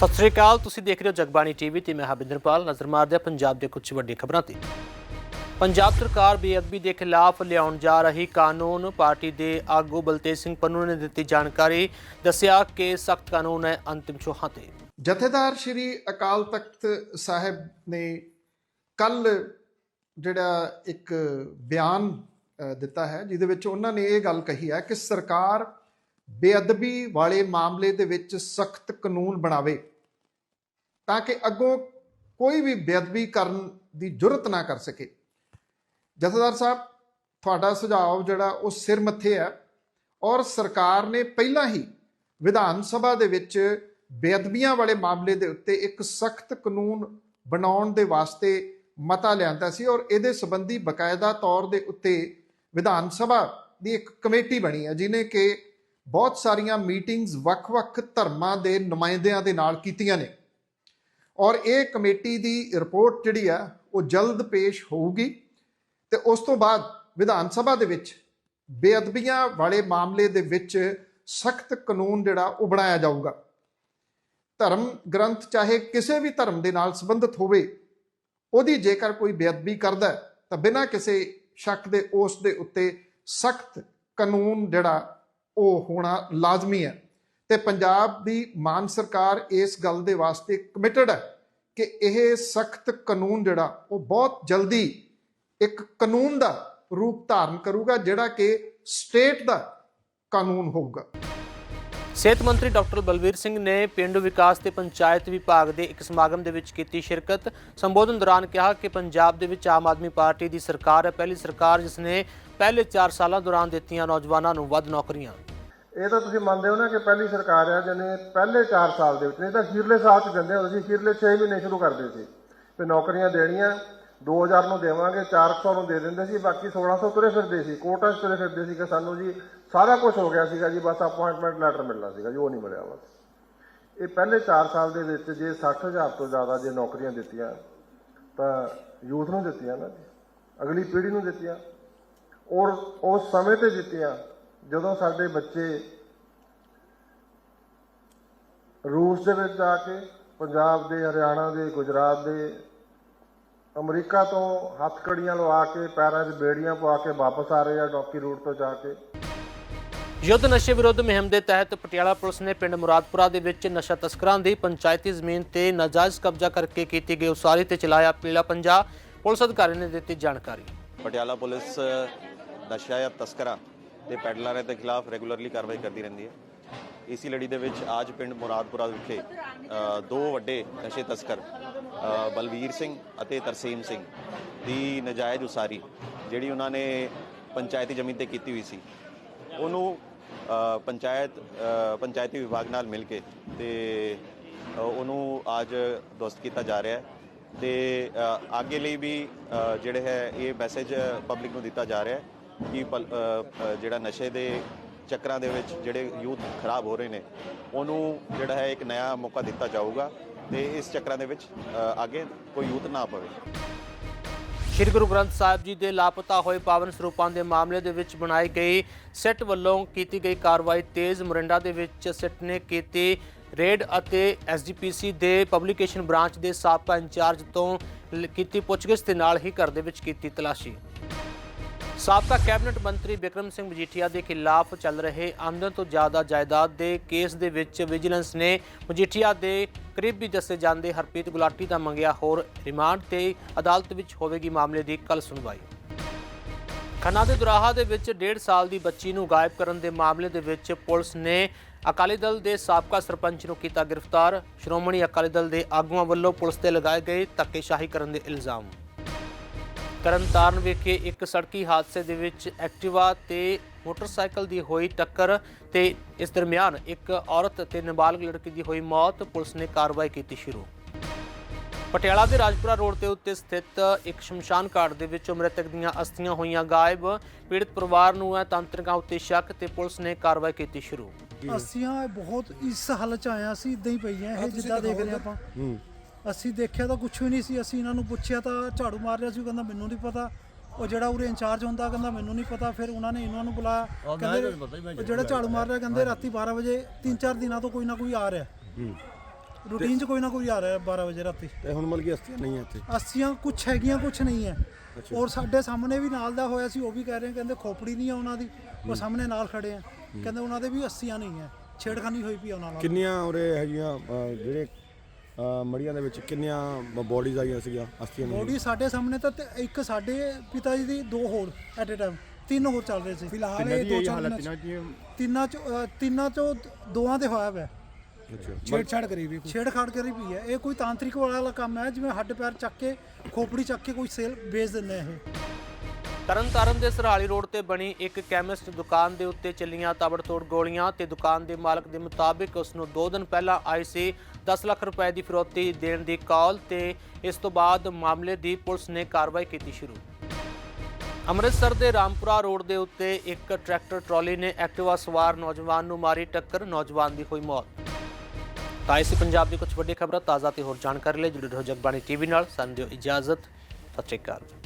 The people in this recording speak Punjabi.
ਸਤਿ ਸ੍ਰੀ ਅਕਾਲ, ਤੁਸੀਂ ਦੇਖ ਰਹੇ ਹੋ ਜਗਬਾਣੀ ਟੀਵੀ ਤੇ ਮੈਂ ਹਬਿੰਦਰਪਾਲ ਨਜ਼ਰ ਮਾਰਦੇ ਹਾਂ ਪੰਜਾਬ ਦੇ ਕੁਝ ਵੱਡੀਆਂ ਖਬਰਾਂ ਤੇ। ਪੰਜਾਬ ਸਰਕਾਰ ਬੇਅਦਬੀ ਦੇ ਖਿਲਾਫ ਲਿਆਉਣ ਜਾ ਰਹੀ ਕਾਨੂੰਨ, ਪਾਰਟੀ ਦੇ ਆਗੂ ਬਲਤੇਜ ਸਿੰਘ ਪੰਨੂ ਨੇ ਦਿੱਤੀ ਜਾਣਕਾਰੀ, ਦੱਸਿਆ ਕਿ ਸਖਤ ਕਾਨੂੰਨ ਹੈ, ਅੰਤਿਮ ਚੋਹਾਂ ਤੇ। ਜਥੇਦਾਰ ਸ਼੍ਰੀ ਅਕਾਲ ਤਖਤ ਸਾਹਿਬ ਨੇ ਕੱਲ ਜਿਹੜਾ ਇੱਕ ਬਿਆਨ ਦਿੱਤਾ ਹੈ, ਜਿਹਦੇ ਵਿੱਚ ਉਹਨਾਂ ਨੇ ਇਹ ਗੱਲ ਕਹੀ ਹੈ ਕਿ ਸਰਕਾਰ ਬੇਅਦਬੀ ਵਾਲੇ ਮਾਮਲੇ ਦੇ ਵਿੱਚ ਸਖਤ ਕਾਨੂੰਨ ਬਣਾਵੇ। ਤਾਂ ਕਿ ਅੱਗੋਂ ਕੋਈ ਵੀ ਬੇਅਦਬੀ ਕਰਨ ਦੀ ਜੁਰਤ ਨਾ ਕਰ ਸਕੇ। ਜਥੇਦਾਰ ਸਾਹਿਬ, ਤੁਹਾਡਾ ਸੁਝਾਅ ਜਿਹੜਾ ਉਹ ਸਿਰ ਮੱਥੇ ਹੈ ਔਰ ਸਰਕਾਰ ਨੇ ਪਹਿਲਾਂ ਹੀ ਵਿਧਾਨ ਸਭਾ ਦੇ ਵਿੱਚ ਬੇਅਦਬੀਆਂ ਵਾਲੇ ਮਾਮਲੇ ਦੇ ਉੱਤੇ ਇੱਕ ਸਖਤ ਕਾਨੂੰਨ ਬਣਾਉਣ ਦੇ ਵਾਸਤੇ ਮਤਾ ਲਿਆਂਦਾ ਸੀ ਔਰ ਇਹਦੇ ਸੰਬੰਧੀ ਬਕਾਇਦਾ ਤੌਰ ਦੇ ਉੱਤੇ ਵਿਧਾਨ ਸਭਾ ਦੀ ਇੱਕ ਕਮੇਟੀ ਬਣੀ ਹੈ ਜਿਨੇ ਕਿ ਬਹੁਤ ਸਾਰੀਆਂ ਮੀਟਿੰਗਸ ਵੱਖ-ਵੱਖ ਧਰਮਾਂ ਦੇ ਨੁਮਾਇੰਦਿਆਂ ਦੇ ਨਾਲ ਕੀਤੀਆਂ ਨੇ। ਔਰ ਇਹ ਕਮੇਟੀ ਦੀ ਰਿਪੋਰਟ ਜਿਹੜੀ ਆ, ਉਹ ਜਲਦ ਪੇਸ਼ ਹੋਊਗੀ ਤੇ ਉਸ ਤੋਂ ਬਾਅਦ ਵਿਧਾਨ ਸਭਾ ਦੇ ਵਿੱਚ ਬੇਅਦਬੀਆਂ ਵਾਲੇ ਮਾਮਲੇ ਦੇ ਵਿੱਚ ਸਖਤ ਕਾਨੂੰਨ ਜਿਹੜਾ, ਉਹ ਬਣਾਇਆ ਜਾਊਗਾ। ਧਰਮ ਗ੍ਰੰਥ ਚਾਹੇ ਕਿਸੇ ਵੀ ਧਰਮ ਦੇ ਨਾਲ ਸੰਬੰਧਿਤ ਹੋਵੇ, ਉਹਦੀ ਜੇਕਰ ਕੋਈ ਬੇਅਦਬੀ ਕਰਦਾ ਤਾਂ ਬਿਨਾਂ ਕਿਸੇ ਸ਼ੱਕ ਦੇ ਉਸ ਦੇ ਉੱਤੇ ਸਖਤ ਕਾਨੂੰਨ ਜਿਹੜਾ, ਉਹ ਹੋਣਾ ਲਾਜ਼ਮੀ ਹੈ। ਤੇ ਪੰਜਾਬ ਦੀ ਮਾਨ ਸਰਕਾਰ ਇਸ ਗੱਲ ਦੇ ਵਾਸਤੇ ਕਮਿਟਡ ਹੈ ਕਿ ਇਹ ਸਖਤ ਕਾਨੂੰਨ ਜਿਹੜਾ, ਉਹ ਬਹੁਤ ਜਲਦੀ ਇੱਕ ਕਾਨੂੰਨ ਦਾ ਰੂਪ ਧਾਰਨ ਕਰੂਗਾ, ਜਿਹੜਾ ਕਿ ਸਟੇਟ ਦਾ ਕਾਨੂੰਨ ਹੋਊਗਾ। ਸਿਹਤ ਮੰਤਰੀ ਡਾਕਟਰ ਬਲਵੀਰ ਸਿੰਘ ਨੇ ਪਿੰਡ ਵਿਕਾਸ ਤੇ ਪੰਚਾਇਤ ਵਿਭਾਗ ਦੇ ਇੱਕ ਸਮਾਗਮ ਦੇ ਵਿੱਚ ਕੀਤੀ ਸ਼ਿਰਕਤ। ਸੰਬੋਧਨ ਦੌਰਾਨ ਕਿਹਾ ਕਿ ਪੰਜਾਬ ਦੇ ਵਿੱਚ ਆਮ ਆਦਮੀ ਪਾਰਟੀ ਦੀ ਸਰਕਾਰ ਹੈ, ਪਹਿਲੀ ਸਰਕਾਰ ਜਿਸ ਨੇ ਪਹਿਲੇ 4 ਸਾਲਾਂ ਦੌਰਾਨ ਦਿੱਤੀਆਂ ਨੌਜਵਾਨਾਂ ਨੂੰ ਵੱਧ ਨੌਕਰੀਆਂ। ਇਹ ਤਾਂ ਤੁਸੀਂ ਮੰਨਦੇ ਹੋ ਨਾ ਕਿ ਪਹਿਲੀ ਸਰਕਾਰ ਆ ਜਿਹਨੇ ਪਹਿਲੇ 4 ਸਾਲ ਦੇ ਵਿੱਚ, ਨਹੀਂ ਤਾਂ ਅਖੀਰਲੇ ਸਾਲ ਚ ਦਿੰਦੇ ਹੁੰਦੇ ਸੀ, ਅਖੀਰਲੇ 6 ਮਹੀਨੇ ਸ਼ੁਰੂ ਕਰਦੇ ਸੀ। ਤੇ ਨੌਕਰੀਆਂ ਦੇਣੀਆਂ 2000 ਨੂੰ ਦੇਵਾਂਗੇ 400 ਨੂੰ ਦੇ ਦਿੰਦੇ ਸੀ, ਬਾਕੀ 1600 ਤੁਰੇ ਫਿਰਦੇ ਸੀ, ਕੋਟਾਂ 'ਚ ਤੁਰੇ ਫਿਰਦੇ ਸੀ ਕਿ ਸਾਨੂੰ ਜੀ ਸਾਰਾ ਕੁਝ ਹੋ ਗਿਆ ਸੀਗਾ ਜੀ, ਬਸ ਅਪਾਇੰਟਮੈਂਟ ਲੈਟਰ ਮਿਲਣਾ ਸੀਗਾ ਜੀ, ਉਹ ਨਹੀਂ ਮਿਲਿਆ ਬਸ। ਇਹ ਪਹਿਲੇ 4 ਸਾਲ ਦੇ ਵਿੱਚ ਜੇ 60000 ਤੋਂ ਜ਼ਿਆਦਾ ਜੇ ਨੌਕਰੀਆਂ ਦਿੱਤੀਆਂ, ਤਾਂ ਯੂਥ ਨੂੰ ਦਿੱਤੀਆਂ ਨਾ ਜੀ, ਅਗਲੀ ਪੀੜ੍ਹੀ ਨੂੰ ਦਿੱਤੀਆਂ, ਔਰ ਉਸ ਸਮੇਂ ਤੇ ਦਿੱਤੀਆਂ ਜਦੋਂ ਸਾਡੇ ਬੱਚੇ ਰੂਸ ਦੇ ਵਿੱਚ ਜਾ ਕੇ ਪੰਜਾਬ ਦੇ ਹਰਿਆਣਾ ਦੇ ਗੁਜਰਾਤ ਦੇ ਅਮਰੀਕਾ ਤੋਂ ਹੱਥਕੜੀਆਂ ਲਵਾ ਕੇ ਪੈਰਾਂ 'ਚ ਬੇੜੀਆਂ ਪਵਾ ਕੇ ਵਾਪਸ ਆ ਰਹੇ ਆ ਡੌਕੀ ਰੂਟ ਤੋਂ ਜਾ ਕੇ। ਯੁੱਧ ਨਸ਼ੇ ਵਿਰੁੱਧ ਮੁਹਿੰਮ ਦੇ ਤਹਿਤ ਪਟਿਆਲਾ ਪੁਲਿਸ ਨੇ ਪਿੰਡ ਮੁਰਾਦਪੁਰਾ ਦੇ ਵਿੱਚ ਨਸ਼ਾ ਤਸਕਰਾਂ ਦੀ ਪੰਚਾਇਤੀ ਜ਼ਮੀਨ ਤੇ ਨਾਜਾਇਜ਼ ਕਬਜ਼ਾ ਕਰਕੇ ਕੀਤੀ ਗਈ ਉਸਾਰੀ ਤੇ ਚਲਾਇਆ ਪੀਲਾ ਪੰਜਾ। ਪੁਲਿਸ ਅਧਿਕਾਰੀ ਨੇ ਦਿੱਤੀ ਜਾਣਕਾਰੀ। ਪਟਿਆਲਾ ਪੁਲਿਸ ਨਸ਼ਾ ਜਾਂ ਤਸਕਰਾਂ ਤੇ ਪੈਡਲਰਾਂ ਦੇ ਖਿਲਾਫ ਰੈਗੂਲਰਲੀ ਕਾਰਵਾਈ ਕਰਦੀ ਰਹਿੰਦੀ ਹੈ। ਇਸੀ ਲੜੀ ਦੇ ਵਿੱਚ ਅੱਜ ਪਿੰਡ ਮੁਰਾਦਪੁਰਾ ਵਿਖੇ ਦੋ ਵੱਡੇ ਨਸ਼ੇ ਤਸਕਰ ਬਲਵੀਰ ਸਿੰਘ ਅਤੇ ਤਰਸੀਮ ਸਿੰਘ ਦੀ ਨਜਾਇਜ਼ ਉਸਾਰੀ, ਜਿਹੜੀ ਉਹਨਾਂ ਨੇ ਪੰਚਾਇਤੀ ਜ਼ਮੀਨ ਤੇ ਕੀਤੀ ਹੋਈ ਸੀ, ਉਹਨੂੰ ਪੰਚਾਇਤ ਪੰਚਾਇਤੀ ਵਿਭਾਗ ਨਾਲ ਮਿਲ ਕੇ ਤੇ ਉਹਨੂੰ ਅੱਜ ਦੁਰਸਤ ਕੀਤਾ ਜਾ ਰਿਹਾ ਹੈ ਤੇ ਅੱਗੇ ਲਈ ਵੀ ਜਿਹੜੇ ਹੈ, ਇਹ ਮੈਸੇਜ ਪਬਲਿਕ ਨੂੰ ਦਿੱਤਾ ਜਾ ਰਿਹਾ ਹੈ। ਕਿ ਪਲ- ਜਿਹੜਾ ਨਸ਼ੇ ਦੇ ਚੱਕਰਾਂ ਦੇ ਵਿੱਚ ਜਿਹੜੇ ਯੂਥ ਖਰਾਬ ਹੋ ਰਹੇ ਨੇ, ਉਹਨੂੰ ਜਿਹੜਾ ਹੈ ਇੱਕ ਨਵਾਂ ਮੌਕਾ ਦਿੱਤਾ ਜਾਊਗਾ ਤੇ ਇਸ ਚੱਕਰਾਂ ਦੇ ਵਿੱਚ ਅੱਗੇ ਕੋਈ ਯੂਥ ਨਾ ਪਵੇ। ਸ਼੍ਰੀ ਗੁਰੂ ਗ੍ਰੰਥ ਸਾਹਿਬ ਜੀ ਦੇ ਲਾਪਤਾ ਹੋਏ ਪਾਵਨ ਸਰੂਪਾਂ ਦੇ ਮਾਮਲੇ ਦੇ ਵਿੱਚ ਬਣਾਈ ਗਈ ਸਿੱਟ ਵੱਲੋਂ ਕੀਤੀ ਗਈ ਕਾਰਵਾਈ ਤੇਜ਼ ਮੋਰਿੰਡਾ ਦੇ ਵਿੱਚ ਸਿੱਟ ਨੇ ਕੀਤੀ। ਰੇਡ ਅਤੇ ਐਸਜੀਪੀਸੀ ਦੇ ਪਬਲੀਕੇਸ਼ਨ ਬ੍ਰਾਂਚ ਦੇ ਸਾਬਕਾ ਇੰਚਾਰਜ ਤੋਂ ਕੀਤੀ ਪੁੱਛਗਿੱਛ ਦੇ ਨਾਲ ਹੀ ਘਰ ਦੇ ਵਿੱਚ ਕੀਤੀ ਤਲਾਸ਼ੀ। ਸਾਬਕਾ ਕੈਬਨਿਟ ਮੰਤਰੀ ਬਿਕਰਮ ਸਿੰਘ ਮਜੀਠੀਆ ਦੇ ਖਿਲਾਫ ਚੱਲ ਰਹੇ ਆਮਦਨ ਤੋਂ ਜ਼ਿਆਦਾ ਜਾਇਦਾਦ ਦੇ ਕੇਸ ਦੇ ਵਿੱਚ ਵਿਜੀਲੈਂਸ ਨੇ ਮਜੀਠੀਆ ਦੇ ਕਰੀਬੀ ਦੱਸੇ ਜਾਂਦੇ ਹਰਪ੍ਰੀਤ ਗੁਲਾਟੀ ਦਾ ਮੰਗਿਆ ਹੋਰ ਰਿਮਾਂਡ ਤੇ ਅਦਾਲਤ ਵਿੱਚ ਹੋਵੇਗੀ ਮਾਮਲੇ ਦੀ ਕੱਲ ਸੁਣਵਾਈ। ਖੰਨਾ ਦੇ ਦੁਰਾਹਾ ਦੇ ਵਿੱਚ 1.5 ਸਾਲ ਦੀ ਬੱਚੀ ਨੂੰ ਗਾਇਬ ਕਰਨ ਦੇ ਮਾਮਲੇ ਦੇ ਵਿੱਚ ਪੁਲਿਸ ਨੇ ਅਕਾਲੀ ਦਲ ਦੇ ਸਾਬਕਾ ਸਰਪੰਚ ਨੂੰ ਕੀਤਾ ਗ੍ਰਿਫਤਾਰ। ਸ਼੍ਰੋਮਣੀ ਅਕਾਲੀ ਦਲ ਦੇ ਆਗੂਆਂ ਵੱਲੋਂ ਪੁਲਿਸ ਤੇ ਲਗਾਏ ਗਏ ਧੱਕੇਸ਼ਾਹੀ ਕਰਨ ਦੇ ਇਲਜ਼ਾਮ। ਤਰਨਤਾਰਨ ਵਿਖੇ ਇੱਕ ਸੜਕੀ ਹਾਦਸੇ ਦੇ ਵਿੱਚ ਐਕਟਿਵਾ ਤੇ ਮੋਟਰਸਾਈਕਲ ਦੀ ਹੋਈ ਟੱਕਰ ਤੇ ਇਸ ਦਰਮਿਆਨ ਇੱਕ ਔਰਤ ਤੇ ਨਾਬਾਲਗ ਲੜਕੀ ਦੀ ਹੋਈ ਮੌਤ ਪੁਲਿਸ ਨੇ ਕਾਰਵਾਈ ਕੀਤੀ ਸ਼ੁਰੂ। ਪਟਿਆਲਾ ਦੇ ਰਾਜਪੁਰਾ ਰੋਡ ਤੇ ਉੱਤੇ ਸਥਿਤ ਇੱਕ ਸ਼ਮਸ਼ਾਨ ਘਾਟ ਦੇ ਵਿੱਚ ਮ੍ਰਿਤਕ ਦੀਆਂ ਅਸਥੀਆਂ ਹੋਈਆਂ ਗਾਇਬ। ਪੀੜਤ ਪਰਿਵਾਰ ਨੂੰ ਹੈ ਤੰਤਰਿਕਾਂ ਉੱਤੇ ਸ਼ੱਕ ਤੇ ਪੁਲਿਸ ਨੇ ਕਾਰਵਾਈ ਕੀਤੀ ਸ਼ੁਰੂ। ਅਸੀਂ ਬਹੁਤ ਇਸ ਹਾਲਤ ਚ ਆਇਆ ਸੀ ਇਦਾਂ ਹੀ ਪਈਆਂ ਇਹ ਜਿੱਦਾਂ ਦੇਖ ਰਹੇ ਆਪਾਂ। ਅਸੀਂ ਦੇਖਿਆ ਤਾਂ ਕੁਝ ਵੀ ਨਹੀਂ ਸੀ ਅਸੀਂ ਇਹਨਾਂ ਨੂੰ ਪੁੱਛਿਆ ਤਾਂ ਝਾੜੂ ਮਾਰ ਰਿਹਾ ਸੀ ਉਹ ਕਹਿੰਦਾ ਮੈਨੂੰ ਨਹੀਂ ਪਤਾ। ਉਹ ਜਿਹੜਾ ਉਰੇ ਇੰਚਾਰਜ ਹੁੰਦਾ ਕਹਿੰਦਾ ਮੈਨੂੰ ਨਹੀਂ ਪਤਾ। ਫਿਰ ਉਹਨਾਂ ਨੇ ਇਹਨਾਂ ਨੂੰ ਬੁਲਾਇਆ। ਕਹਿੰਦੇ ਉਹ ਜਿਹੜਾ ਝਾੜੂ ਮਾਰ ਰਿਹਾ ਕਹਿੰਦੇ ਰਾਤੀ 12 ਵਜੇ ਤਿੰਨ ਚਾਰ ਦਿਨਾਂ ਤੋਂ ਕੋਈ ਨਾ ਕੋਈ ਆ ਰਿਹਾ। ਰੂਟੀਨ 'ਚ ਕੋਈ ਨਾ ਕੋਈ ਆ ਰਿਹਾ 12 ਵਜੇ ਰਾਤੀ। ਤੇ ਹੁਣ ਮਤਲਬ ਕਿ ਅਸਤੀਆਂ ਨਹੀਂ ਹੈ ਇੱਥੇ? ਅੱਸੀਆਂ ਕੁਛ ਹੈਗੀਆਂ ਕੁਛ ਨਹੀਂ ਹੈ। ਔਰ ਸਾਡੇ ਸਾਹਮਣੇ ਵੀ ਨਾਲ ਦਾ ਹੋਇਆ ਸੀ ਉਹ ਵੀ ਕਹਿ ਰਹੇ ਕਹਿੰਦੇ ਖੋਪੜੀ ਨਹੀਂ ਆ ਉਹਨਾਂ ਦੀ। ਉਹ ਸਾਹਮਣੇ ਨਾਲ ਖੜੇ ਆ। ਕਹਿੰਦੇ ਉਹਨਾਂ ਦੇ ਵੀ ਅੱਸੀਆਂ ਨਹੀਂ ਹੈ। ਛੇੜਖਾਨੀ ਹੋਈ ਪਈ ਉਹਨਾਂ ਨਾਲ। ਕਿੰਨੀਆਂ ਉਰੇ ਹੈਗੀਆਂ ਜਿਹੜੇ ਮੜੀਆਂ ਦੇ ਵਿੱਚ ਕਿੰਨੀਆਂ ਬੋਡੀਜ਼ ਆਈਆਂ ਸੀਗੀਆਂ ਅਸਤੀਆਂ ਨਹੀਂ ਬੋਡੀ ਸਾਡੇ ਸਾਹਮਣੇ ਤਾਂ ਤੇ ਇੱਕ ਸਾਡੇ ਪਿਤਾ ਜੀ ਦੀ ਦੋ ਹੋਰ ਐਟ ਅ ਟਾਈਮ ਤਿੰਨ ਹੋਰ ਚੱਲ ਰਹੇ ਸੀ। ਫਿਲਹਾਲ ਇਹ ਦੋ ਚਾਰ ਦਿਨਾਂ 'ਚ- ਤਿੰਨਾਂ ਚ ਤਿੰਨਾਂ ਚੋਂ ਦੋਆਂ ਦੇ ਹੋਇਆ ਵੈ ਛੇੜਛਾੜ ਕਰੀ ਵੀ ਛੇੜਖਾੜ ਕਰੀ ਪਈ ਹੈ। ਇਹ ਕੋਈ ਤਾਂਤਰਿਕ ਵਾਲਾ ਕੰਮ ਹੈ ਜਿਵੇਂ ਹੱਡ ਪੈਰ ਚੱਕ ਕੇ ਖੋਪੜੀ ਚੱਕ ਕੇ ਕੋਈ ਸੇਲ ਵੇਚ ਦਿੰਦੇ ਆ ਇਹ। ਤਰਨਤਾਰਨ ਦੇ ਸਰਹਾਲੀ ਰੋਡ ਤੇ ਬਣੀ ਇੱਕ ਕੈਮਿਸਟ ਦੁਕਾਨ ਦੇ ਉੱਤੇ ਚੱਲੀਆਂ ਤਾਬੜਤੋੜ ਗੋਲੀਆਂ ਤੇ ਦੁਕਾਨ ਦੇ ਮਾਲਕ ਦੇ ਮੁਤਾਬਿਕ ਉਸ ਨੂੰ 2 ਦਿਨ ਪਹਿਲਾਂ ਆਈ ਸੀ 10 ਲੱਖ ਰੁਪਏ ਦੀ ਫਿਰੌਤੀ ਦੇਣ ਦੀ ਕਾਲ ਤੇ ਇਸ ਤੋਂ ਬਾਅਦ ਮਾਮਲੇ ਦੀ ਪੁਲਿਸ ਨੇ ਕਾਰਵਾਈ ਕੀਤੀ ਸ਼ੁਰੂ। ਅੰਮ੍ਰਿਤਸਰ ਦੇ ਰਾਮਪੁਰਾ ਰੋਡ ਦੇ ਉੱਤੇ ਇੱਕ ਟਰੈਕਟਰ ਟਰਾਲੀ ਨੇ ਐਕਟਿਵਾ ਸਵਾਰ ਨੌਜਵਾਨ ਨੂੰ ਮਾਰੀ ਟੱਕਰ, ਨੌਜਵਾਨ ਦੀ ਹੋਈ ਮੌਤ। ਤਾਂ ਇਸ ਪੰਜਾਬ ਦੀ ਕੁਝ ਵੱਡੀ ਖਬਰਾਂ ਤਾਜ਼ਾ ਤੇ ਹੋਰ ਜਾਣਕਾਰੀ ਲਈ ਜੁੜੇ ਰਹੋ ਜਗਬਾਣੀ ਟੀਵੀ ਨਾਲ। ਸਾਨੂੰ ਦਿਓ ਇਜਾਜ਼ਤ। ਸਤਿ ਸ਼੍ਰੀ ਅਕਾਲ।